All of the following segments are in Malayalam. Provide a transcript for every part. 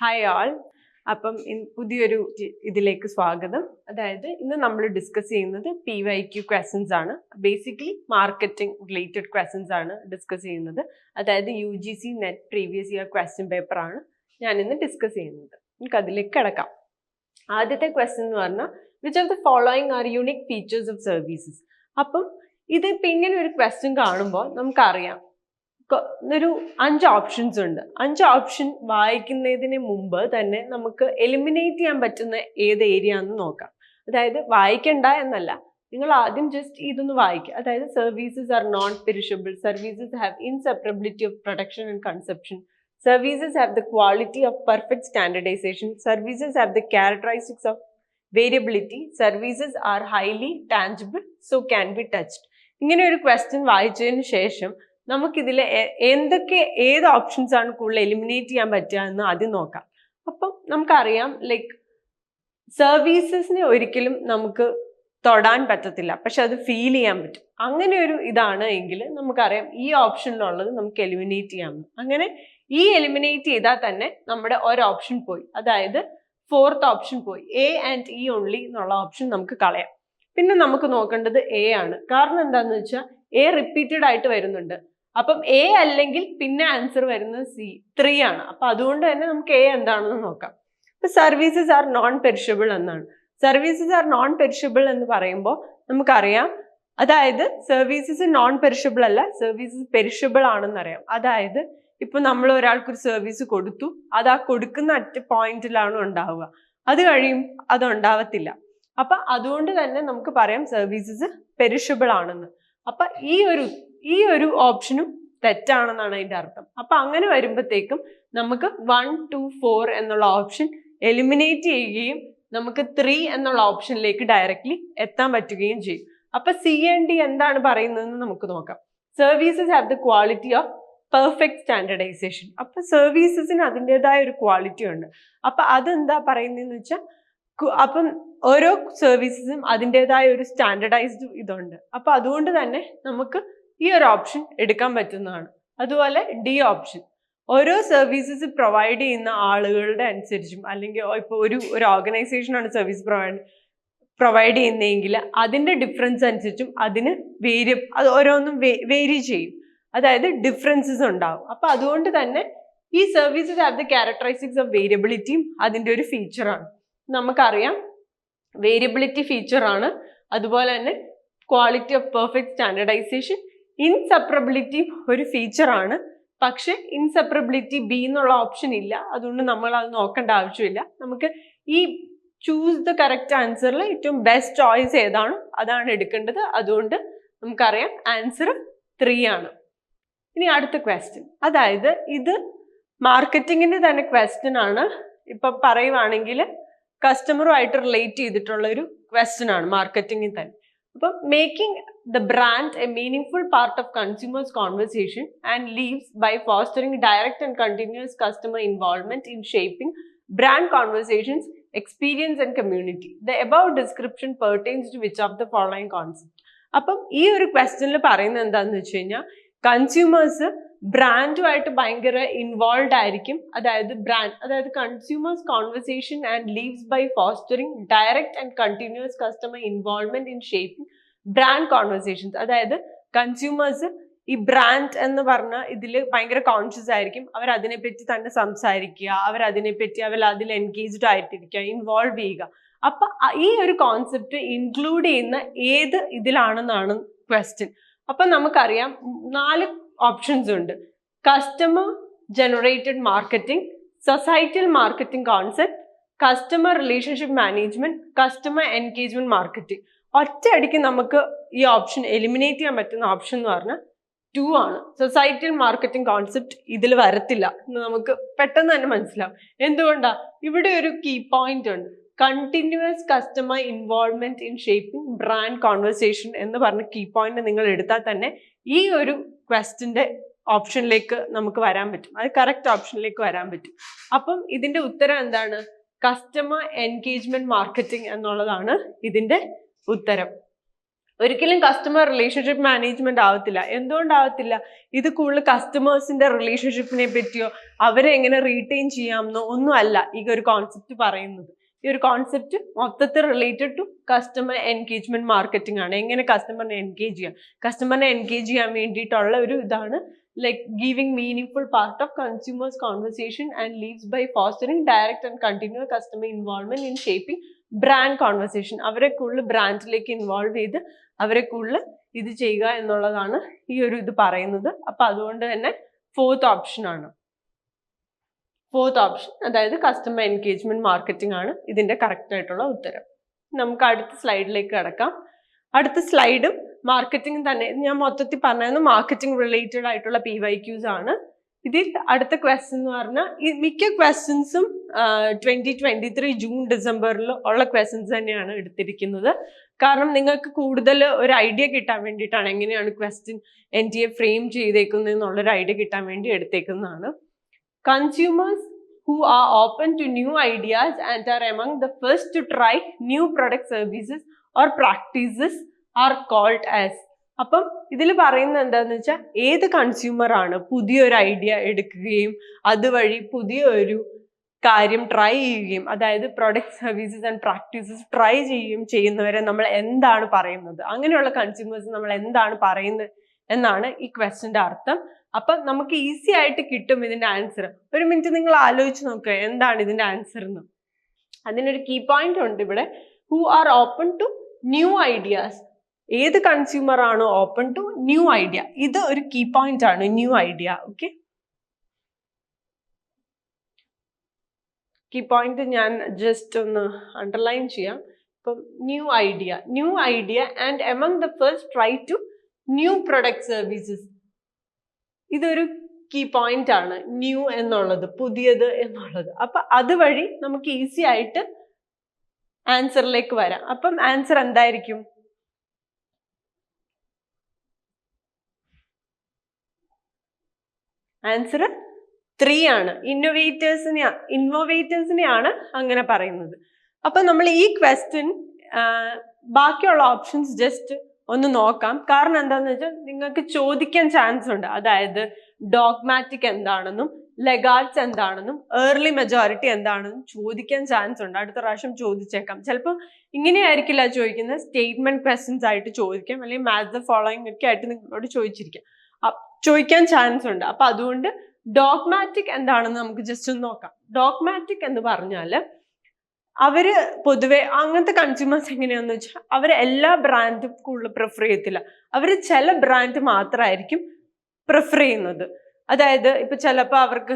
ഹായ് ആൾ അപ്പം പുതിയൊരു ഇതിലേക്ക് സ്വാഗതം. അതായത് ഇന്ന് നമ്മൾ ഡിസ്കസ് ചെയ്യുന്നത് പി വൈ ക്യു ക്വസ്റ്റൻസ് ആണ്. ബേസിക്കലി മാർക്കറ്റിംഗ് റിലേറ്റഡ് ക്വസ്റ്റൻസ് ആണ് ഡിസ്കസ് ചെയ്യുന്നത്. അതായത് U G C NET previous year question paper ആണ് ഞാൻ ഇന്ന് ഡിസ്കസ് ചെയ്യുന്നത്. നമുക്ക് അതിലേക്ക് കിടക്കാം. ആദ്യത്തെ ക്വസ്റ്റ്യൻ എന്ന് പറഞ്ഞാൽ which of the following are unique features of services അപ്പം ഇതിപ്പോൾ ഇങ്ങനെ ഒരു ക്വസ്റ്റ്യൻ കാണുമ്പോൾ നമുക്കറിയാം. ഒരു അഞ്ച് ഓപ്ഷൻസ് ഉണ്ട്. അഞ്ച് ഓപ്ഷൻ വായിക്കുന്നതിന് മുമ്പ് തന്നെ നമുക്ക് എലിമിനേറ്റ് ചെയ്യാൻ പറ്റുന്ന ഏത് ഏരിയ എന്ന് നോക്കാം. അതായത് വായിക്കണ്ട എന്നല്ല. നിങ്ങൾ ആദ്യം ജസ്റ്റ് ഇതൊന്ന് വായിക്കുക അതായത് services are non perishable services have inseparability of production and consumption services have the quality of perfect standardization services have the characteristics of variability services are highly tangible so can be touched ഇങ്ങനെ ഒരു ക്വസ്റ്റ്യൻ വായിച്ചതിന് ശേഷം നമുക്കിതിൽ എന്തൊക്കെ ഏത് ഓപ്ഷൻസ് ആണ് കൂടുതൽ എലിമിനേറ്റ് ചെയ്യാൻ പറ്റുക എന്ന് ആദ്യം നോക്കാം. അപ്പം നമുക്കറിയാം ലൈക്ക് സർവീസസിനെ ഒരിക്കലും നമുക്ക് തൊടാൻ പറ്റത്തില്ല. പക്ഷെ അത് ഫീൽ ചെയ്യാൻ പറ്റും. അങ്ങനെ ഒരു ഇതാണ് എങ്കിൽ നമുക്കറിയാം ഈ ഓപ്ഷനിലുള്ളത് നമുക്ക് എലിമിനേറ്റ് ചെയ്യാം അങ്ങനെ ഈ എലിമിനേറ്റ് ചെയ്താൽ തന്നെ നമ്മുടെ ഒരു ഓപ്ഷൻ പോയി. അതായത് ഫോർത്ത് ഓപ്ഷൻ പോയി. എ ആൻഡ് ഇ ഓൺലി എന്നുള്ള ഓപ്ഷൻ നമുക്ക് കളയാം. പിന്നെ നമുക്ക് നോക്കേണ്ടത് എ ആണ്. കാരണം എന്താണെന്ന് വെച്ചാൽ എ റിപ്പീറ്റഡ് ആയിട്ട് വരുന്നുണ്ട്. അപ്പം എ അല്ലെങ്കിൽ പിന്നെ ആൻസർ വരുന്നത് സി ത്രീ ആണ്. അപ്പൊ അതുകൊണ്ട് തന്നെ നമുക്ക് എ എന്താണെന്ന് നോക്കാം. ഇപ്പൊ സർവീസസ് ആർ നോൺ പെരിഷബിൾ എന്നാണ്. സർവീസസ് ആർ നോൺ പെരിഷബിൾ എന്ന് പറയുമ്പോൾ നമുക്കറിയാം. അതായത് സർവീസസ് നോൺ പെരിഷബിൾ അല്ല സർവീസസ് പെരിഷബിൾ ആണെന്നറിയാം അതായത് ഇപ്പൊ നമ്മൾ ഒരാൾക്ക് ഒരു സർവീസ് കൊടുത്തു. അത് ആ കൊടുക്കുന്ന അറ്റ പോയിന്റിലാണ് ഉണ്ടാവുക. അത് കഴിയും അത് ഉണ്ടാവത്തില്ല. അപ്പൊ അതുകൊണ്ട് തന്നെ നമുക്ക് പറയാം സർവീസസ് പെരിഷബിൾ ആണെന്ന്. അപ്പൊ ഈ ഒരു ഈ ഒരു ഓപ്ഷനും തെറ്റാണെന്നാണ് അതിന്റെ അർത്ഥം. അപ്പൊ അങ്ങനെ വരുമ്പോഴത്തേക്കും നമുക്ക് വൺ ടു ഫോർ എന്നുള്ള ഓപ്ഷൻ എലിമിനേറ്റ് ചെയ്യുകയും നമുക്ക് ത്രീ എന്നുള്ള ഓപ്ഷനിലേക്ക് ഡയറക്റ്റ്ലി എത്താൻ പറ്റുകയും ചെയ്യും. അപ്പൊ സി എൻ ഡി എന്താണ് പറയുന്നതെന്ന് നമുക്ക് നോക്കാം. Services have the quality of perfect standardization അപ്പൊ സർവീസസിന് അതിന്റെതായ ഒരു ക്വാളിറ്റി ഉണ്ട്. അപ്പൊ അതെന്താ പറയുന്നതെന്ന് വെച്ചാൽ അപ്പം ഓരോ സർവീസസും അതിന്റെതായ ഒരു സ്റ്റാൻഡർഡൈസ്ഡ് ഇതുണ്ട്. അപ്പൊ അതുകൊണ്ട് തന്നെ നമുക്ക് ഈ ഒരു ഓപ്ഷൻ എടുക്കാൻ പറ്റുന്നതാണ്. അതുപോലെ ഡി ഓപ്ഷൻ ഓരോ സർവീസസ് പ്രൊവൈഡ് ചെയ്യുന്ന ആളുകളുടെ അനുസരിച്ചും അല്ലെങ്കിൽ ഇപ്പോൾ ഒരു ഒരു ഓർഗനൈസേഷനാണ് സർവീസ് പ്രൊവൈഡ് പ്രൊവൈഡ് ചെയ്യുന്നതെങ്കിൽ അതിന്റെ ഡിഫറൻസ് അനുസരിച്ചും അതിന് വേരി അത് ഓരോന്നും വേരി ചെയ്യും. അതായത് ഡിഫറൻസസ് ഉണ്ടാവും. അപ്പം അതുകൊണ്ട് തന്നെ ഈ services have the characteristics of വേരിയബിലിറ്റിയും അതിന്റെ ഒരു ഫീച്ചറാണ് നമുക്കറിയാം വേരിയബിലിറ്റി ഫീച്ചറാണ് അതുപോലെ തന്നെ quality of perfect standardization inseparability ഒരു ഫീച്ചറാണ് പക്ഷെ ഇൻസെപ്പറബിലിറ്റി ബി എന്നുള്ള ഓപ്ഷൻ ഇല്ല. അതുകൊണ്ട് നമ്മൾ അത് നോക്കേണ്ട ആവശ്യമില്ല. നമുക്ക് ഈ ചൂസ് ദ കറക്റ്റ് ആൻസറിൽ ഏറ്റവും ബെസ്റ്റ് ചോയ്സ് ഏതാണോ? അതാണ് എടുക്കേണ്ടത്. അതുകൊണ്ട് നമുക്കറിയാം ആൻസർ ത്രീ ആണ്. ഇനി അടുത്ത ക്വസ്റ്റ്യൻ അതായത് ഇത് മാർക്കറ്റിങ്ങിന്റെ തന്നെ ക്വസ്റ്റ്യൻ ആണ്. ഇപ്പൊ പറയുവാണെങ്കിൽ കസ്റ്റമറുമായിട്ട് റിലേറ്റ് ചെയ്തിട്ടുള്ള ഒരു ക്വസ്റ്റ്യൻ ആണ് മാർക്കറ്റിങ്ങിൽ തന്നെ. അപ്പം making the brand a meaningful part of consumers conversation and lives by fostering direct and continuous customer involvement in shaping brand conversations, experience and community. The above description pertains to which of the following concept? അപ്പം ഈ ഒരു ക്വസ്റ്റ്യനിൽ പറയുന്നത് എന്താണെന്ന് വെച്ച് കഴിഞ്ഞാൽ കൺസ്യൂമേഴ്സ് ബ്രാൻഡുമായിട്ട് ഭയങ്കര ഇൻവോൾവ് ആയിരിക്കും. അതായത് ബ്രാൻഡ് അതായത് consumers conversation and leaves by fostering direct and continuous customer involvement in shaping brand conversations അതായത് കൺസ്യൂമേഴ്സ് ഈ ബ്രാൻഡ് എന്ന് പറഞ്ഞ ഇതിൽ ഭയങ്കര കോൺഷ്യസ് ആയിരിക്കും. അവർ അതിനെപ്പറ്റി തന്നെ സംസാരിക്കുക അവർ അതിനെപ്പറ്റി അവർ അതിൽ എൻഗേജ്ഡ് ആയിട്ടിരിക്കുക ഇൻവോൾവ് ചെയ്യുക. അപ്പൊ ഈ ഒരു കോൺസെപ്റ്റ് ഇൻക്ലൂഡ് ചെയ്യുന്ന ഏത് ഇതിലാണെന്നാണ് ക്വസ്റ്റ്യൻ അപ്പൊ നമുക്കറിയാം നാല് ഓപ്ഷൻസ് ഉണ്ട്. Customer generated marketing societal marketing concept customer relationship management customer engagement marketing ഒറ്റയടിക്ക് നമുക്ക് ഈ ഓപ്ഷൻ എലിമിനേറ്റ് ചെയ്യാൻ പറ്റുന്ന ഓപ്ഷൻ എന്ന് പറഞ്ഞാൽ ടു ആണ്. സൊസൈറ്റൽ മാർക്കറ്റിംഗ് കോൺസെപ്റ്റ് ഇതിൽ വരത്തില്ല എന്ന് നമുക്ക് പെട്ടെന്ന് തന്നെ മനസ്സിലാവും. എന്തുകൊണ്ടാണ് ഇവിടെ ഒരു കീ പോയിന്റ് ഉണ്ട്. Continuous customer involvement in shaping brand conversation എന്ന് പറഞ്ഞ കീ പോയിന്റ് നിങ്ങൾ എടുത്താൽ തന്നെ ഈ ഒരു ക്വസ്റ്റിന്റെ ഓപ്ഷനിലേക്ക് നമുക്ക് വരാൻ പറ്റും. അത് കറക്റ്റ് ഓപ്ഷനിലേക്ക് വരാൻ പറ്റും. അപ്പം ഇതിന്റെ ഉത്തരം എന്താണ്? കസ്റ്റമർ എൻഗേജ്മെന്റ് മാർക്കറ്റിംഗ് എന്നുള്ളതാണ് ഇതിന്റെ ഉത്തരം. ഒരിക്കലും കസ്റ്റമർ റിലേഷൻഷിപ്പ് മാനേജ്മെന്റ് ആവത്തില്ല. എന്തുകൊണ്ടാവത്തില്ല? ഇത് കൂടുതൽ കസ്റ്റമേഴ്സിന്റെ റിലേഷൻഷിപ്പിനെ പറ്റിയോ അവരെ എങ്ങനെ റീറ്റെയിൻ ചെയ്യാമെന്നോ ഒന്നും അല്ല ഈ ഒരു കോൺസെപ്റ്റ് പറയുന്നത്. ഈ ഒരു കോൺസെപ്റ്റ് മൊത്തത്തിൽ related to customer engagement marketing ആണ്. എങ്ങനെ കസ്റ്റമറിനെ എൻഗേജ് ചെയ്യാം? കസ്റ്റമറിനെ എൻഗേജ് ചെയ്യാൻ വേണ്ടിയിട്ടുള്ള ഒരു ഇതാണ് like giving meaning full part of consumers conversation and leaves by fostering direct and continue customer involvement in shaping brand conversation അവരെ കൂടുതൽ ബ്രാൻഡിലേക്ക് ഇൻവോൾവ് ചെയ്ത് അവരെ കൂടുതൽ ഇത് ചെയ്യുക എന്നുള്ളതാണ് ഈ ഒരു ഇത് പറയുന്നത്. അപ്പൊ അതുകൊണ്ട് തന്നെ ഫോർത്ത് ഓപ്ഷൻ ആണ്. ഫോർത്ത് ഓപ്ഷൻ അതായത് കസ്റ്റമർ എൻഗേജ്മെന്റ് മാർക്കറ്റിംഗ് ആണ് ഇതിന്റെ കറക്റ്റ് ആയിട്ടുള്ള ഉത്തരം. നമുക്ക് അടുത്ത സ്ലൈഡിലേക്ക് കടക്കാം. അടുത്ത സ്ലൈഡും മാർക്കറ്റിംഗ് തന്നെ. ഞാൻ മൊത്തത്തിൽ പറഞ്ഞത് മാർക്കറ്റിംഗ് റിലേറ്റഡ് ആയിട്ടുള്ള പി വൈ ക്യൂസ് ആണ്. ഇതിൽ അടുത്ത ക്വസ്റ്റ്യൻ എന്ന് പറഞ്ഞാൽ ഈ മിക്ക ക്വസ്റ്റ്യൻസും ട്വന്റി ട്വന്റി ത്രീ ജൂൺ ഡിസംബറിൽ ഉള്ള ക്വസ്റ്റൻസ് തന്നെയാണ് എടുത്തിരിക്കുന്നത്. കാരണം നിങ്ങൾക്ക് കൂടുതൽ ഒരു ഐഡിയ കിട്ടാൻ വേണ്ടിയിട്ടാണ് എങ്ങനെയാണ് question N T A frame ചെയ്തേക്കുന്നത് എന്നുള്ളൊരു ഐഡിയ കിട്ടാൻ വേണ്ടി എടുത്തേക്കുന്നതാണ്. Consumers who are open to new ideas and are among the first to try new product services or practices are called as. അപ്പം ഇതിൽ പറയുന്നത് എന്താന്ന് വെച്ചാൽ ഏത് കൺസ്യൂമർ ആണ് പുതിയൊരു ഐഡിയ എടുക്കുകയും അതുവഴി പുതിയൊരു കാര്യം ട്രൈ ചെയ്യുകയും അതായത് product services and practices try ചെയ്യുകയും ചെയ്യുന്നവരെ നമ്മൾ എന്താണ് പറയുന്നത്? അങ്ങനെയുള്ള കൺസ്യൂമേഴ്സ് നമ്മൾ എന്താണ് പറയുന്നത്? എന്നാണ് ഈ ക്വസ്റ്റിന്റെ അർത്ഥം. അപ്പൊ നമുക്ക് ഈസി ആയിട്ട് കിട്ടും ഇതിന്റെ ആൻസർ ഒരു മിനിറ്റ് നിങ്ങൾ ആലോചിച്ച് നോക്കുക എന്താണ് ഇതിന്റെ ആൻസർ എന്ന് അതിനൊരു കീ പോയിന്റ് ഉണ്ട് ഇവിടെ. Who are open to new ideas ഏത് കൺസ്യൂമർ ആണോ ഓപ്പൺ ടു ന്യൂ ഐഡിയ ഇത് ഒരു കീ പോയിന്റ് ആണ് new idea okay key point ഞാൻ ജസ്റ്റ് ഒന്ന് അണ്ടർലൈൻ ചെയ്യാം. ഇപ്പം new idea new idea and among the first try to new product services ഇതൊരു കീ പോയിന്റ് ആണ്. ന്യൂ എന്നുള്ളത് പുതിയത് എന്നുള്ളത്. അപ്പൊ അതുവഴി നമുക്ക് ഈസി ആയിട്ട് ആൻസറിലേക്ക് വരാം. അപ്പം ആൻസർ എന്തായിരിക്കും? ആൻസർ ത്രീ ആണ്. ഇന്നോവേറ്റേഴ്സിനെ ഇന്നോവേറ്റേഴ്സിനെയാണ് അങ്ങനെ പറയുന്നത്. അപ്പൊ നമ്മൾ ഈ ക്വസ്റ്റ്യൻ ബാക്കിയുള്ള ഓപ്ഷൻസ് ജസ്റ്റ് ഒന്ന് നോക്കാം. കാരണം എന്താണെന്ന് വെച്ചാൽ നിങ്ങൾക്ക് ചോദിക്കാൻ ചാൻസ് ഉണ്ട്. അതായത് ഡോഗ്മാറ്റിക് എന്താണെന്നും ലെഗാർഡ്സ് എന്താണെന്നും ഏർലി മെജോറിറ്റി എന്താണെന്നും ചോദിക്കാൻ ചാൻസ് ഉണ്ട്. അടുത്ത പ്രാവശ്യം ചോദിച്ചേക്കാം. ചിലപ്പോൾ ഇങ്ങനെയായിരിക്കില്ല ചോദിക്കുന്നത്. സ്റ്റേറ്റ്മെന്റ് ക്വസ്റ്റ്യൻസ് ആയിട്ട് ചോദിക്കാം. അല്ലെങ്കിൽ മാത്സ് ഫോളോയിങ് ഒക്കെ ആയിട്ട് നിങ്ങളോട് ചോദിച്ചിരിക്കാം. ചോദിക്കാൻ ചാൻസ് ഉണ്ട്. അപ്പൊ അതുകൊണ്ട് ഡോഗ്മാറ്റിക് എന്താണെന്ന് നമുക്ക് ജസ്റ്റ് ഒന്ന് നോക്കാം. ഡോഗ്മാറ്റിക് എന്ന് പറഞ്ഞാൽ അവർ പൊതുവെ അങ്ങനത്തെ കൺസ്യൂമേഴ്സ് എങ്ങനെയാന്ന് വെച്ചാൽ അവർ എല്ലാ ബ്രാൻഡും കൂടുതൽ പ്രിഫർ ചെയ്യത്തില്ല. അവർ ചില ബ്രാൻഡ് മാത്രമായിരിക്കും പ്രിഫർ ചെയ്യുന്നത്. അതായത് ഇപ്പൊ ചിലപ്പോൾ അവർക്ക്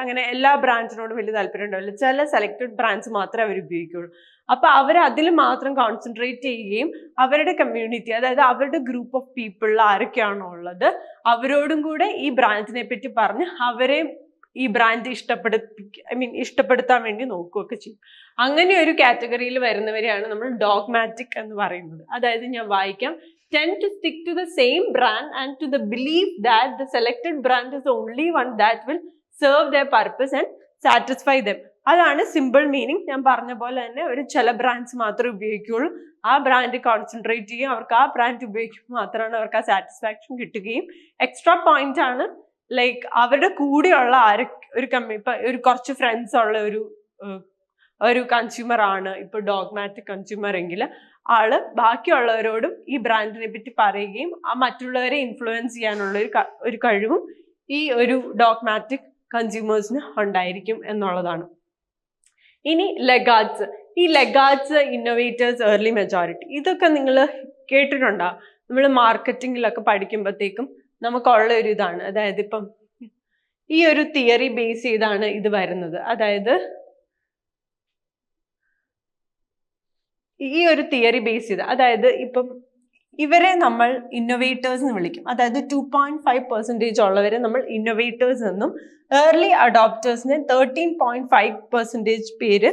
അങ്ങനെ എല്ലാ ബ്രാൻഡ്സിനോടും വലിയ താല്പര്യം ഉണ്ടാവില്ല. ചില സെലക്റ്റഡ് ബ്രാൻഡ്സ് മാത്രമേ അവർ ഉപയോഗിക്കുള്ളൂ. അപ്പൊ അവർ അതിൽ മാത്രം കോൺസെൻട്രേറ്റ് ചെയ്യുകയും അവരുടെ കമ്മ്യൂണിറ്റി അതായത് അവരുടെ ഗ്രൂപ്പ് ഓഫ് പീപ്പിളിൽ ആരൊക്കെയാണോ ഉള്ളത് അവരോടും കൂടെ ഈ ബ്രാൻഡിനെ പറ്റി പറഞ്ഞ് അവരെയും ഈ ബ്രാൻഡ് ഇഷ്ടപ്പെടുത്തി ഐ മീൻ ഇഷ്ടപ്പെടുത്താൻ വേണ്ടി നോക്കുകയൊക്കെ ചെയ്യും. അങ്ങനെ ഒരു കാറ്റഗറിയിൽ വരുന്നവരെയാണ് നമ്മൾ ഡോഗ്മാറ്റിക് എന്ന് പറയുന്നത്. അതായത് ഞാൻ വായിക്കാം. Tend to stick to the same brand and to the belief that the selected brand is the only one that will serve their purpose and satisfy them. അതാണ് സിമ്പിൾ മീനിങ് ഞാൻ പറഞ്ഞ പോലെ തന്നെ ഒരു ചില ബ്രാൻഡ്സ് മാത്രമേ ഉപയോഗിക്കുകയുള്ളൂ ആ ബ്രാൻഡ് കോൺസെൻട്രേറ്റ് ചെയ്യും അവർക്ക് ആ ബ്രാൻഡ് ഉപയോഗിക്കുമ്പോൾ മാത്രമാണ് അവർക്ക് ആ സാറ്റിസ്ഫാക്ഷൻ കിട്ടുകയും. എക്സ്ട്രാ പോയിന്റ് ആണ് ലൈക്ക് അവരുടെ കൂടെയുള്ള ആര് ഒരു കമ്മി ഇപ്പൊ ഒരു കുറച്ച് ഫ്രണ്ട്സ് ഉള്ള ഒരു ഒരു കൺസ്യൂമർ ആണ് ഇപ്പൊ ഡോഗ്മാറ്റിക് കൺസ്യൂമർ എങ്കിൽ ആൾ ബാക്കിയുള്ളവരോടും ഈ ബ്രാൻഡിനെ പറ്റി പറയുകയും ആ മറ്റുള്ളവരെ ഇൻഫ്ലുവൻസ് ചെയ്യാനുള്ള ഒരു ഒരു കഴിവും ഈ ഒരു ഡോഗ്മാറ്റിക് കൺസ്യൂമേഴ്സിന് ഉണ്ടായിരിക്കും എന്നുള്ളതാണ്. ഇനി ലെഗാർഡ്സ് ഈ ലെഗാർഡ്സ് ഇന്നോവേറ്റേഴ്സ് ഏർലി മെജോറിറ്റി ഇതൊക്കെ നിങ്ങൾ കേട്ടിട്ടുണ്ടാവും നമ്മൾ മാർക്കറ്റിങ്ങിലൊക്കെ പഠിക്കുമ്പോഴത്തേക്കും നമുക്കുള്ള ഒരു ഇതാണ്. അതായത് ഇപ്പം ഈ ഒരു തിയറി ബേസ് ചെയ്താണ് ഇത് വരുന്നത്. അതായത് ഈ ഒരു തിയറി ബേസ് ചെയ്ത് അതായത് ഇപ്പം ഇവരെ നമ്മൾ ഇന്നോവേറ്റേഴ്സ് എന്ന് വിളിക്കും. അതായത് ടു പോയിന്റ് ഫൈവ് പെർസെന്റേജ് ഉള്ളവരെ നമ്മൾ ഇന്നോവേറ്റേഴ്സ് എന്നും ഏർലി അഡോപ്റ്റേഴ്സിന് തേർട്ടീൻ പോയിന്റ് ഫൈവ് പെർസെന്റേജ് പേര്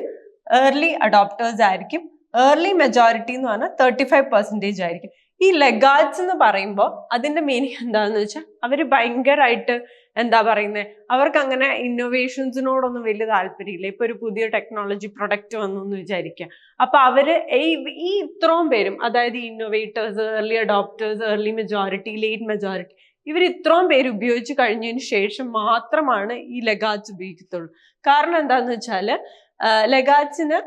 ഏർലി അഡോപ്റ്റേഴ്സ് ആയിരിക്കും. ഏർലി മെജോറിറ്റി എന്ന് പറഞ്ഞാൽ തേർട്ടി ഫൈവ് പെർസെന്റേജ് ആയിരിക്കും. ഈ ലെഗാർഡ്സ് എന്ന് പറയുമ്പോൾ അതിന്റെ മീനിങ് എന്താന്ന് വെച്ചാൽ അവർ ഭയങ്കരമായിട്ട് എന്താ പറയുന്നത് അവർക്ക് അങ്ങനെ ഇന്നോവേഷൻസിനോടൊന്നും വലിയ താല്പര്യമില്ല. ഇപ്പൊ ഒരു പുതിയ ടെക്നോളജി പ്രൊഡക്റ്റ് വന്നു എന്ന് വിചാരിക്കുക അപ്പൊ അവർ ഈ ഇത്രയും പേരും അതായത് innovators early adopters early majority late majority ഇവർ ഇത്രയും പേര് ഉപയോഗിച്ച് കഴിഞ്ഞതിന് ശേഷം മാത്രമാണ് ഈ ലെഗാറ്റ്സ് ഉപയോഗിക്കത്തുള്ളൂ. കാരണം എന്താന്ന് വെച്ചാൽ ലെഗാറ്റ്സിന്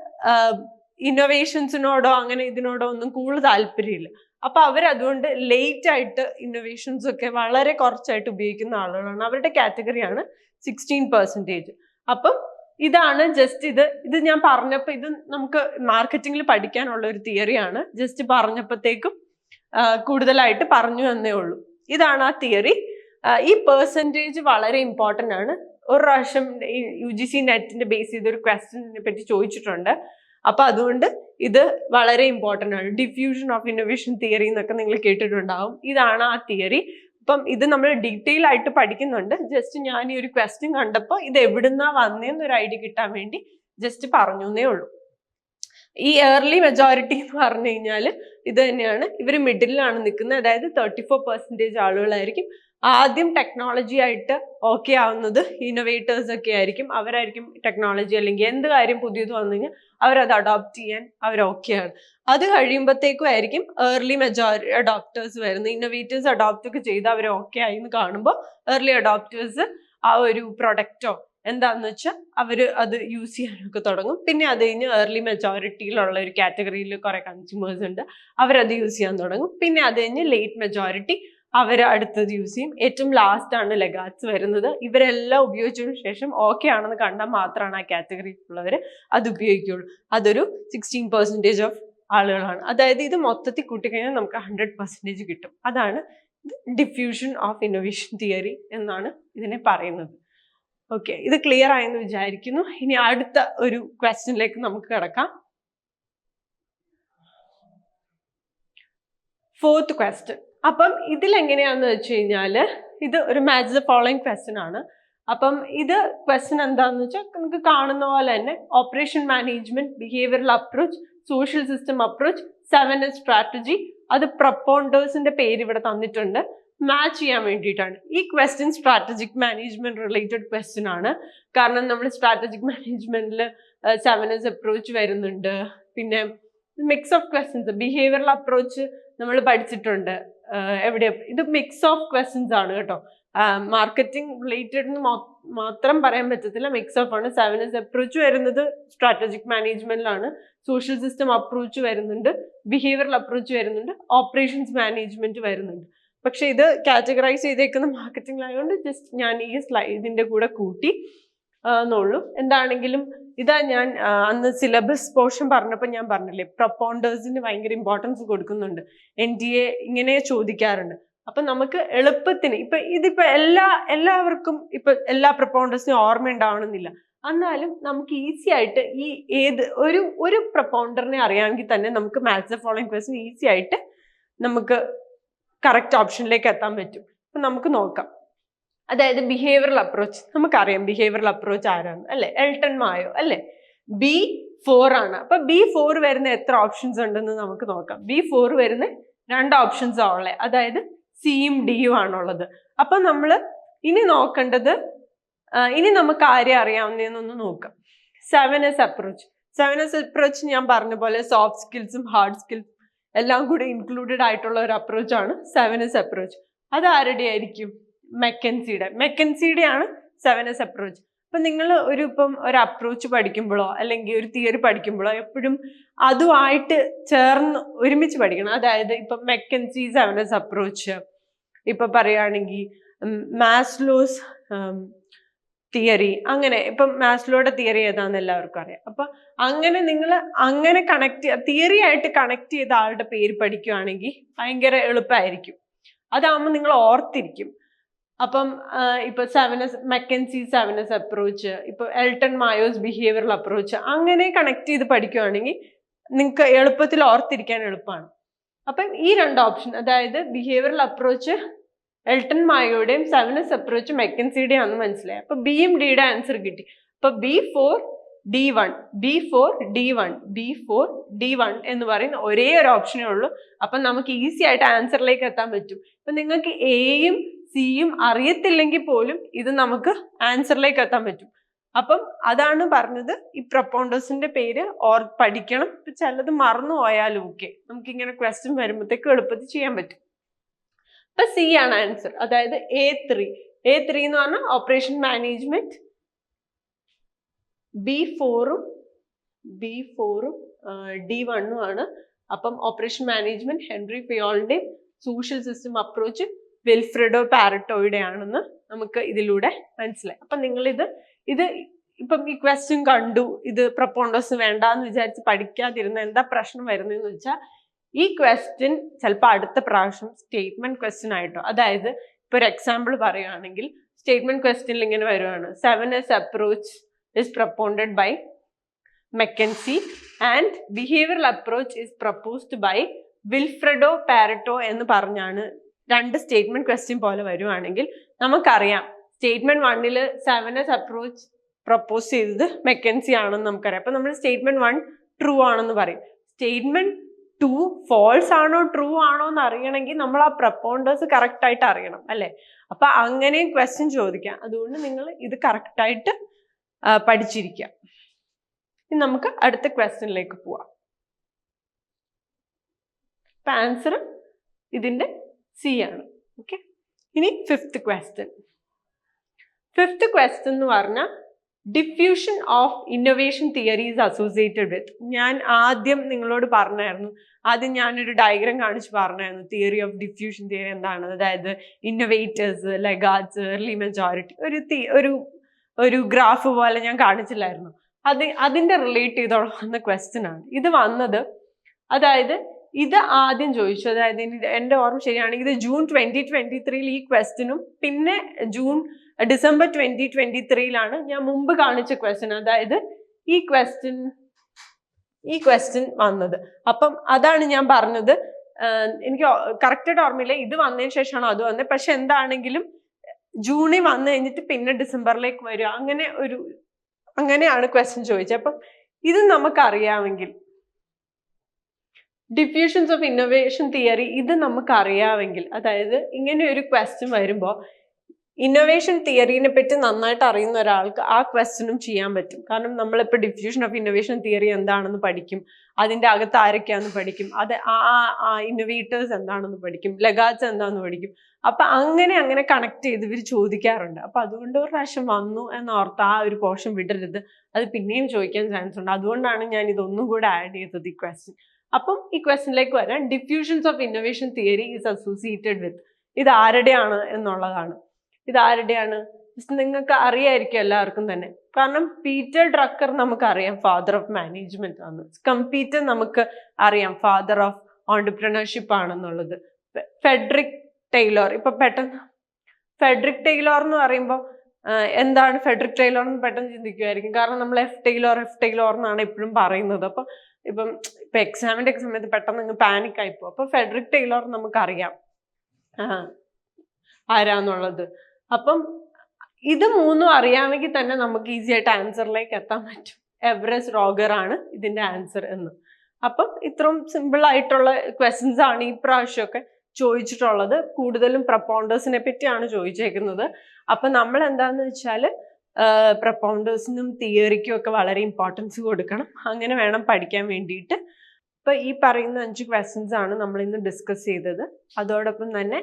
ഇന്നോവേഷൻസിനോടോ അങ്ങനെ ഇതിനോടോ ഒന്നും കൂടുതൽ താല്പര്യമില്ല. അപ്പൊ അവർ അതുകൊണ്ട് ലേറ്റ് ആയിട്ട് ഇന്നോവേഷൻസ് ഒക്കെ വളരെ കുറച്ചായിട്ട് ഉപയോഗിക്കുന്ന ആളുകളാണ്. അവരുടെ കാറ്റഗറിയാണ് സിക്സ്റ്റീൻ പെർസെന്റേജ് അപ്പം ഇതാണ് ജസ്റ്റ് ഇത്. ഇത് ഞാൻ പറഞ്ഞപ്പോൾ ഇത് നമുക്ക് മാർക്കറ്റിംഗിൽ പഠിക്കാനുള്ള ഒരു തിയറിയാണ് ജസ്റ്റ് പറഞ്ഞപ്പോഴത്തേക്കും കൂടുതലായിട്ട് പറഞ്ഞു എന്നേ ഉള്ളൂ. ഇതാണ് ആ തിയറി ഈ പെർസെന്റേജ് വളരെ ഇമ്പോർട്ടന്റ് ആണ്. ഒരു പ്രാവശ്യം യു ജി സി നെറ്റിന്റെ ബേസ് ചെയ്ത ഒരു ക്വസ്റ്റിനെ പറ്റി ചോദിച്ചിട്ടുണ്ട്. അപ്പൊ അതുകൊണ്ട് ഇത് വളരെ ഇമ്പോർട്ടന്റ് ആണ്. ഡിഫ്യൂഷൻ ഓഫ് ഇന്നോവേഷൻ തിയറി എന്നൊക്കെ നിങ്ങൾ കേട്ടിട്ടുണ്ടാവും. ഇതാണ് ആ തിയറി അപ്പം ഇത് നമ്മൾ ഡീറ്റെയിൽ ആയിട്ട് പഠിക്കുന്നുണ്ട്. ജസ്റ്റ് ഞാൻ ഈ ഒരു ക്വസ്റ്റ്യൻ കണ്ടപ്പോൾ ഇത് എവിടുന്നാ വന്നേന്ന് ഒരു ഐഡിയ കിട്ടാൻ വേണ്ടി ജസ്റ്റ് പറഞ്ഞു എന്നേ ഉള്ളൂ. ഈ ഏർലി മെജോറിറ്റി എന്ന് പറഞ്ഞു കഴിഞ്ഞാൽ ഇത് തന്നെയാണ്. ഇവർ മിഡിലാണ് നിൽക്കുന്നത് അതായത് തേർട്ടി ഫോർ പെർസെന്റേജ് ആളുകളായിരിക്കും. ആദ്യം ടെക്നോളജി ആയിട്ട് ഓക്കെ ആവുന്നത് ഇന്നോവേറ്റേഴ്സ് ഒക്കെ ആയിരിക്കും. അവരായിരിക്കും ടെക്നോളജി അല്ലെങ്കിൽ എന്ത് കാര്യം പുതിയത് വന്നു കഴിഞ്ഞാൽ അവരത് അഡോപ്റ്റ് ചെയ്യാൻ അവർ ആണ്. അത് കഴിയുമ്പോഴത്തേക്കും ആയിരിക്കും ഏർലി മെജോറി അഡോപ്റ്റേഴ്സ് വരുന്നത്. ഇന്നോവേറ്റേഴ്സ് അഡോപ്റ്റ് ഒക്കെ ചെയ്ത് അവർ ഓക്കെ ആയി എന്ന് കാണുമ്പോൾ ഏർലി അഡോപ്റ്റേഴ്സ് ആ ഒരു പ്രൊഡക്റ്റോ എന്താന്ന് വെച്ചാൽ അവർ അത് യൂസ് ചെയ്യാനൊക്കെ തുടങ്ങും. പിന്നെ അത് കഴിഞ്ഞ് ഏർലി മെജോറിറ്റിയിലുള്ള ഒരു കാറ്റഗറിയിൽ കുറെ കൺസ്യൂമേഴ്സ് ഉണ്ട്. അവരത് യൂസ് ചെയ്യാൻ തുടങ്ങും. പിന്നെ അത് കഴിഞ്ഞ് ലേറ്റ് മെജോറിറ്റി അവർ അടുത്ത യൂസ് ചെയ്യും ഏറ്റവും ലാസ്റ്റ് ആണ് ലെഗാറ്റ്സ് വരുന്നത്. ഇവരെല്ലാം ഉപയോഗിച്ചതിനു ശേഷം ഓക്കെ ആണെന്ന് കണ്ടാൽ മാത്രമാണ് ആ കാറ്റഗറിയിലുള്ളവർ അത് ഉപയോഗിക്കുള്ളൂ അതൊരു സിക്സ്റ്റീൻ പെർസെന്റേജ് ഓഫ് ആളുകളാണ്. അതായത് ഇത് മൊത്തത്തിൽ കൂട്ടിക്കഴിഞ്ഞാൽ നമുക്ക് ഹൺഡ്രഡ് പെർസെന്റേജ് കിട്ടും. അതാണ് ഡിഫ്യൂഷൻ ഓഫ് ഇന്നോവേഷൻ തിയറി എന്നാണ് ഇതിനെ പറയുന്നത്. ഓക്കെ ഇത് ക്ലിയർ ആയെന്ന് വിചാരിക്കുന്നു. ഇനി അടുത്ത ഒരു ക്വസ്റ്റ്യനിലേക്ക് നമുക്ക് കിടക്കാം. ഫോർത്ത് ക്വസ്റ്റ്യൻ അപ്പം ഇതിൽ എങ്ങനെയാന്ന് വെച്ച് കഴിഞ്ഞാൽ ഇത് ഒരു മാച്ച് ദ ഫോളോയിങ് ക്വസ്റ്റൻ ആണ്. അപ്പം ഇത് ക്വസ്റ്റൻ എന്താണെന്ന് വെച്ചാൽ നമുക്ക് കാണുന്ന പോലെ തന്നെ operation management behavioural approach social system approach seven strategy അത് പ്രപ്പോണ്ടേഴ്സിന്റെ പേര് ഇവിടെ തന്നിട്ടുണ്ട്. മാച്ച് ചെയ്യാൻ വേണ്ടിയിട്ടാണ്. ഈ question strategic management related question ആണ്. കാരണം നമ്മൾ സ്ട്രാറ്റജിക് മാനേജ്മെന്റിൽ സെവൻ എസ് അപ്രോച്ച് വരുന്നുണ്ട്. പിന്നെ mix of questions behavioural approach നമ്മൾ പഠിച്ചിട്ടുണ്ട്. എവിടെ ഇത് മിക്സ് ഓഫ് ക്വസ്റ്റ്യൻസ് ആണ് കേട്ടോ. മാർക്കറ്റിംഗ് റിലേറ്റഡ് മാത്രം പറയാൻ പറ്റത്തില്ല. മിക്സ് ഓഫ് ആണ്. സെവൻ ഇസ് അപ്രോച്ച് വരുന്നത് സ്ട്രാറ്റജിക് മാനേജ്മെന്റിലാണ് സോഷ്യൽ സിസ്റ്റം അപ്രോച്ച് വരുന്നുണ്ട്. ബിഹേവിയറൽ അപ്രോച്ച് വരുന്നുണ്ട്. ഓപ്പറേഷൻസ് മാനേജ്മെന്റ് വരുന്നുണ്ട്. പക്ഷെ ഇത് കാറ്റഗറൈസ് ചെയ്തേക്കുന്ന മാർക്കറ്റിംഗിലായതുകൊണ്ട് ജസ്റ്റ് ഞാൻ ഈ സ്ലൈഡിന്റെ കൂടെ കൂട്ടി എന്നുള്ളൂ എന്താണെങ്കിലും ഇതാ ഞാൻ അന്ന് സിലബസ് പോർഷൻ പറഞ്ഞപ്പോൾ ഞാൻ പറഞ്ഞില്ലേ പ്രൊപ്പോണ്ടേഴ്സിന് ഭയങ്കര ഇമ്പോർട്ടൻസ് കൊടുക്കുന്നുണ്ട്. എൻ ഡി എ ഇങ്ങനെ ചോദിക്കാറുണ്ട്. അപ്പൊ നമുക്ക് എളുപ്പത്തിന് ഇപ്പൊ ഇതിപ്പോ എല്ലാ എല്ലാവർക്കും ഇപ്പൊ എല്ലാ പ്രൊപ്പോണ്ടേഴ്സിനും ഓർമ്മ ഉണ്ടാവണമെന്നില്ല. എന്നാലും നമുക്ക് ഈസി ആയിട്ട് ഈ ഏത് ഒരു ഒരു പ്രൊപ്പോണ്ടറിനെ അറിയാമെങ്കിൽ തന്നെ നമുക്ക് മാത്സ് ഫോളോയിങ് ക്വസ്റ്റൻ ഈസി ആയിട്ട് നമുക്ക് കറക്റ്റ് ഓപ്ഷനിലേക്ക് എത്താൻ പറ്റും. അപ്പൊ നമുക്ക് നോക്കാം. അതായത് ബിഹേവിയറൽ അപ്രോച്ച് നമുക്കറിയാം ബിഹേവിയറൽ അപ്രോച്ച് ആരാണ് അല്ലെ? എൽട്ടൺ മായോ അല്ലെ? ബി ഫോർ ആണ്. അപ്പൊ ബി ഫോർ വരുന്ന എത്ര ഓപ്ഷൻസ് ഉണ്ടെന്ന് നമുക്ക് നോക്കാം. ബി ഫോർ വരുന്ന രണ്ട് ഓപ്ഷൻസ് ഉള്ളത്. അതായത് സിയും ഡിയും ആണുള്ളത്. അപ്പൊ നമ്മൾ ഇനി നോക്കേണ്ടത് ഇനി നമുക്ക് ആരെ അറിയാവുന്നതെന്നൊന്ന് നോക്കാം. Seven S approach seven S approach ഞാൻ പറഞ്ഞ പോലെ സോഫ്റ്റ് സ്കിൽസും ഹാർഡ് സ്കിൽസും എല്ലാം കൂടി ഇൻക്ലൂഡഡ് ആയിട്ടുള്ള ഒരു അപ്രോച്ച് സെവൻ എസ് അപ്രോച്ച് അത് ആരുടെ ആയിരിക്കും മെക്കൻസിയുടെ. മെക്കൻസിയുടെ ആണ് സെവൻ എസ് അപ്രോച്ച് അപ്പൊ നിങ്ങൾ ഒരു ഇപ്പം ഒരു അപ്രോച്ച് പഠിക്കുമ്പോഴോ അല്ലെങ്കിൽ ഒരു തിയറി പഠിക്കുമ്പോഴോ എപ്പോഴും അതുമായിട്ട് ചേർന്ന് ഒരുമിച്ച് പഠിക്കണം. അതായത് ഇപ്പൊ മെക്കൻസി സെവൻ എസ് അപ്രോച്ച് ഇപ്പൊ പറയുകയാണെങ്കിൽ മാസ്ലോസ് തിയറി അങ്ങനെ ഇപ്പം മാസ്ലോയുടെ തിയറി ഏതാന്ന് എല്ലാവർക്കും അറിയാം. അപ്പൊ അങ്ങനെ നിങ്ങൾ അങ്ങനെ കണക്ട് തിയറി ആയിട്ട് കണക്ട് ചെയ്ത ആളുടെ പേര് പഠിക്കുകയാണെങ്കിൽ ഭയങ്കര എളുപ്പമായിരിക്കും അതാകുമ്പോൾ നിങ്ങൾ ഓർത്തിരിക്കും. അപ്പം ഇപ്പൊ seven S McKinsey seven S approach ഇപ്പൊ എൽട്ടൺ മായോസ് ബിഹേവിയറൽ അപ്രോച്ച് അങ്ങനെ കണക്ട് ചെയ്ത് പഠിക്കുകയാണെങ്കിൽ നിങ്ങൾക്ക് എളുപ്പത്തിൽ ഓർത്തിരിക്കാൻ എളുപ്പമാണ് അപ്പം ഈ രണ്ട് ഓപ്ഷൻ അതായത് ബിഹേവിയറൽ അപ്രോച്ച് എൽട്ടൺ മായോയുടെയും സെവനസ് അപ്രോച്ച് മെക്കൻസിയുടെയും ആണെന്ന് മനസ്സിലായി. അപ്പൊ ബിയും ഡിയുടെ ആൻസർ കിട്ടി. അപ്പൊ B four D one B four D one B four D one എന്ന് പറയുന്ന ഒരേ ഒരു ഓപ്ഷനേ ഉള്ളൂ. അപ്പം നമുക്ക് ഈസി ആയിട്ട് ആൻസറിലേക്ക് എത്താൻ പറ്റും. ഇപ്പം നിങ്ങൾക്ക് എയും സിയും അറിയത്തില്ലെങ്കിൽ പോലും ഇത് നമുക്ക് ആൻസറിലേക്ക് എത്താൻ പറ്റും. അപ്പം അതാണ് പറഞ്ഞത്. ഈ പ്രപ്പോണ്ടേഴ്സിന്റെ പേര് ഓർ പഠിക്കണം. ഇപ്പൊ ചിലത് മറന്നു പോയാലും ഓക്കെ നമുക്ക് ഇങ്ങനെ ക്വസ്റ്റ്യൻ വരുമ്പോഴത്തേക്ക് എളുപ്പത്തിൽ ചെയ്യാൻ പറ്റും. അപ്പൊ സി ആണ് ആൻസർ അതായത് എ ത്രീ എ ത്രീ എന്ന് പറഞ്ഞാൽ ഓപ്പറേഷൻ മാനേജ്മെന്റ് ബി ഫോറും ബി ഫോറും ഡി വണ്ണും ആണ്. അപ്പം ഓപ്പറേഷൻ മാനേജ്മെന്റ് ഹെൻറി ഫിയോളിന്റെയും സോഷ്യൽ സിസ്റ്റം അപ്രോച്ച് വിൽഫ്രെഡോ പാരറ്റോയുടെ ആണെന്ന് നമുക്ക് ഇതിലൂടെ മനസ്സിലായി. അപ്പം നിങ്ങളിത് ഇത് ഇപ്പം ഈ ക്വസ്റ്റ്യൻ കണ്ടു ഇത് പ്രപ്പോണ്ടോസ് വേണ്ടാന്ന് വിചാരിച്ച് പഠിക്കാതിരുന്ന എന്താ പ്രശ്നം വരുന്നതെന്ന് വെച്ചാൽ ഈ ക്വസ്റ്റ്യൻ ചിലപ്പോൾ അടുത്ത പ്രാവശ്യം സ്റ്റേറ്റ്മെന്റ് ക്വസ്റ്റ്യൻ ആയിട്ടോ അതായത് ഇപ്പൊ ഒരു എക്സാമ്പിൾ പറയുകയാണെങ്കിൽ സ്റ്റേറ്റ്മെന്റ് ക്വസ്റ്റ്യനിൽ ഇങ്ങനെ വരുവാണ്. Seven S approach is propounded by McKinsey and behavioural approach is proposed by Vilfredo Pareto എന്ന് പറഞ്ഞാണ് രണ്ട് സ്റ്റേറ്റ്മെന്റ് ക്വസ്റ്റ്യൻ പോലെ വരുവാണെങ്കിൽ നമുക്കറിയാം. സ്റ്റേറ്റ്മെന്റ് വണ്ണിൽ സെവൻ എസ് അപ്രോച്ച് പ്രപ്പോസ് ചെയ്തത് മെക്കൻസി ആണെന്ന് നമുക്കറിയാം. അപ്പൊ നമ്മൾ സ്റ്റേറ്റ്മെന്റ് വൺ ട്രൂ ആണെന്ന് പറയും. സ്റ്റേറ്റ്മെന്റ് ടു ഫോൾസ് ആണോ ട്രൂ ആണോ എന്ന് അറിയണമെങ്കിൽ നമ്മൾ ആ പ്രപ്പോണ്ടേഴ്സ് കറക്റ്റ് ആയിട്ട് അറിയണം അല്ലെ? അപ്പൊ അങ്ങനെയും ക്വസ്റ്റ്യൻ ചോദിക്കാം. അതുകൊണ്ട് നിങ്ങൾ ഇത് കറക്റ്റ് ആയിട്ട് ആ, പഠിച്ചിരിക്കാം ഇനി നമുക്ക് അടുത്ത ക്വസ്റ്റ്യനിലേക്ക് പോവാം. ആൻസർ ഇതിന്റെ സി ആണ്. ഓക്കെ ഇനി ഫിഫ്ത്ത് ക്വസ്റ്റ്യൻ ഫിഫ്ത്ത് ക്വസ്റ്റ്യൻ എന്ന് പറഞ്ഞാൽ diffusion of innovation theories associated with ഞാൻ ആദ്യം നിങ്ങളോട് പറഞ്ഞായിരുന്നു ആദ്യം ഞാനൊരു ഡയഗ്രാം കാണിച്ച് പറഞ്ഞായിരുന്നു തിയറി ഓഫ് ഡിഫ്യൂഷൻ തിയറി എന്താണ്? അതായത് ഇന്നോവേറ്റേഴ്സ് ലെഗാർഡ്സ് ഏർലി മെജോറിറ്റി ഒരു ഒരു ഒരു ഗ്രാഫ് പോലെ ഞാൻ കാണിച്ചില്ലായിരുന്നു. അത് അതിന്റെ റിലേറ്റ് ചെയ്തോളം വന്ന ക്വസ്റ്റ്യൻ ആണ്. ഇത് വന്നത് അതായത് ഇത് ആദ്യം ചോദിച്ചു. അതായത് എന്റെ ഓർമ്മ ശരിയാണെങ്കിൽ ഇത് ജൂൺ ട്വന്റി ട്വന്റി ത്രീയിൽ ഈ ക്വസ്റ്റിനും പിന്നെ ജൂൺ ഡിസംബർ ട്വന്റി ട്വന്റി ത്രീയിലാണ് ഞാൻ മുമ്പ് കാണിച്ച ക്വസ്റ്റ്യൻ അതായത് ഈ ക്വസ്റ്റ്യൻ ഈ ക്വസ്റ്റ്യൻ വന്നത്. അപ്പം അതാണ് ഞാൻ പറഞ്ഞത്. എനിക്ക് കറക്റ്റായിട്ട് ഓർമ്മയില്ല. ഇത് വന്നതിന് ശേഷമാണ് അത് വന്നത്? പക്ഷെ എന്താണെങ്കിലും ജൂണിൽ വന്നു കഴിഞ്ഞിട്ട് പിന്നെ ഡിസംബറിലേക്ക് വരിക. അങ്ങനെ ഒരു അങ്ങനെയാണ് ക്വസ്റ്റ്യൻ ചോദിച്ചത്. അപ്പം ഇത് നമുക്കറിയാമെങ്കിൽ ഡിഫ്യൂഷൻസ് ഓഫ് ഇന്നോവേഷൻ തിയറി ഇത് നമുക്ക് അറിയാമെങ്കിൽ അതായത് ഇങ്ങനെ ഒരു ക്വസ്റ്റ്യൻ വരുമ്പോൾ ഇന്നോവേഷൻ തിയറിനെ പറ്റി നന്നായിട്ട് അറിയുന്ന ഒരാൾക്ക് ആ ക്വസ്റ്റ്യനും ചെയ്യാൻ പറ്റും. കാരണം നമ്മളിപ്പോൾ ഡിഫ്യൂഷൻ ഓഫ് ഇന്നോവേഷൻ തിയറി എന്താണെന്ന് പഠിക്കും അതിന്റെ അകത്ത് ആരൊക്കെയാണെന്ന് പഠിക്കും അത് ആ ഇന്നോവേറ്റേഴ്സ് എന്താണെന്ന് പഠിക്കും ലഗാറ്റ്സ് എന്താണെന്ന് പഠിക്കും. അപ്പൊ അങ്ങനെ അങ്ങനെ കണക്ട് ചെയ്ത് ഇവർ ചോദിക്കാറുണ്ട്. അപ്പൊ അതുകൊണ്ട് ഒരു പ്രാവശ്യം വന്നു എന്നോർത്ത് ആ ഒരു പോർഷൻ വിടരുത്. അത് പിന്നെയും ചോദിക്കാൻ ചാൻസ് ഉണ്ട്. അതുകൊണ്ടാണ് ഞാൻ ഇതൊന്നും കൂടെ ആഡ് ചെയ്തത് ഈ ക്വസ്റ്റ്യൻ അപ്പം ഈ ക്വസ്റ്റിനിലേക്ക് വരാം. Diffusions of innovation theory is associated with ഇത് ആരുടെയാണ് എന്നുള്ളതാണ്. ഇത് ആരുടെയാണ്? നിങ്ങൾക്ക് അറിയായിരിക്കും എല്ലാവർക്കും തന്നെ. കാരണം പീറ്റർ ഡ്രക്കർ നമുക്കറിയാം ഫാദർ ഓഫ് മാനേജ്മെന്റ് ആണ്. കംപീറ്റർ നമുക്ക് അറിയാം ഫാദർ ഓഫ് ഓണ്ടർപ്രണർഷിപ്പ് ആണെന്നുള്ളത്. ഫെഡറിക് ടൈലോർ ഇപ്പൊ പെട്ടെന്ന് ഫെഡറിക് ടൈലോർ എന്ന് പറയുമ്പോൾ എന്താണ് ഫെഡറിക് ടൈലോർ എന്ന് പെട്ടെന്ന് ചിന്തിക്കുമായിരിക്കും കാരണം നമ്മൾ എഫ് ടൈലോർ എഫ് ടൈലോർ എന്നാണ് എപ്പോഴും പറയുന്നത്. അപ്പൊ ഇപ്പം ഇപ്പൊ എക്സാമിന്റെ ഒക്കെ സമയത്ത് പെട്ടെന്ന് അങ്ങ് പാനിക് ആയിപ്പോ അപ്പൊ ഫെഡറിക് ടൈലർ നമുക്കറിയാം. ആരാന്നുള്ളത്. അപ്പം ഇത് മൂന്നും അറിയാമെങ്കിൽ തന്നെ നമുക്ക് ഈസി ആയിട്ട് ആൻസറിലേക്ക് എത്താൻ പറ്റും. എവറസ്റ്റ് റോഗർ ആണ് ഇതിന്റെ ആൻസർ എന്ന്. അപ്പം ഇത്രയും സിമ്പിൾ ആയിട്ടുള്ള ക്വസ്റ്റ്യൻസ് ആണ് ഈ പ്രാവശ്യമൊക്കെ ചോദിച്ചിട്ടുള്ളത്. കൂടുതലും പ്രപ്പോണ്ടേഴ്സിനെ പറ്റിയാണ് ചോദിച്ചേക്കുന്നത്. അപ്പൊ നമ്മൾ എന്താന്ന് വെച്ചാൽ പ്രപ്പോണ്ടേഴ്സിനും തിയറിക്കും ഒക്കെ വളരെ ഇമ്പോർട്ടൻസ് കൊടുക്കണം. അങ്ങനെ വേണം പഠിക്കാൻ വേണ്ടിയിട്ട്. ഇപ്പൊ ഈ പറയുന്ന അഞ്ച് ക്വസ്റ്റ്യൻസ് ആണ് നമ്മൾ ഇന്ന് ഡിസ്കസ് ചെയ്തത്. അതോടൊപ്പം തന്നെ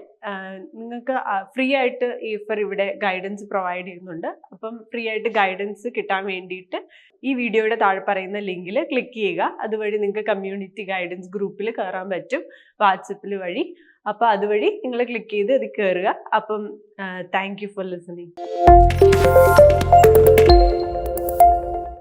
നിങ്ങൾക്ക് ഫ്രീ ആയിട്ട് ഈഫർ ഇവിടെ ഗൈഡൻസ് പ്രൊവൈഡ് ചെയ്യുന്നുണ്ട്. അപ്പം ഫ്രീ ആയിട്ട് ഗൈഡൻസ് കിട്ടാൻ വേണ്ടിയിട്ട് ഈ വീഡിയോയുടെ താഴെ പറയുന്ന ലിങ്കിൽ ക്ലിക്ക് ചെയ്യുക. അതുവഴി നിങ്ങൾക്ക് കമ്മ്യൂണിറ്റി ഗൈഡൻസ് ഗ്രൂപ്പിൽ കയറാൻ പറ്റും. വാട്സപ്പിൽ വഴി. അപ്പോൾ അതുവഴി നിങ്ങൾ ക്ലിക്ക് ചെയ്ത് ഇത് കയറുക അപ്പം താങ്ക് യു ഫോർ ലിസണിങ്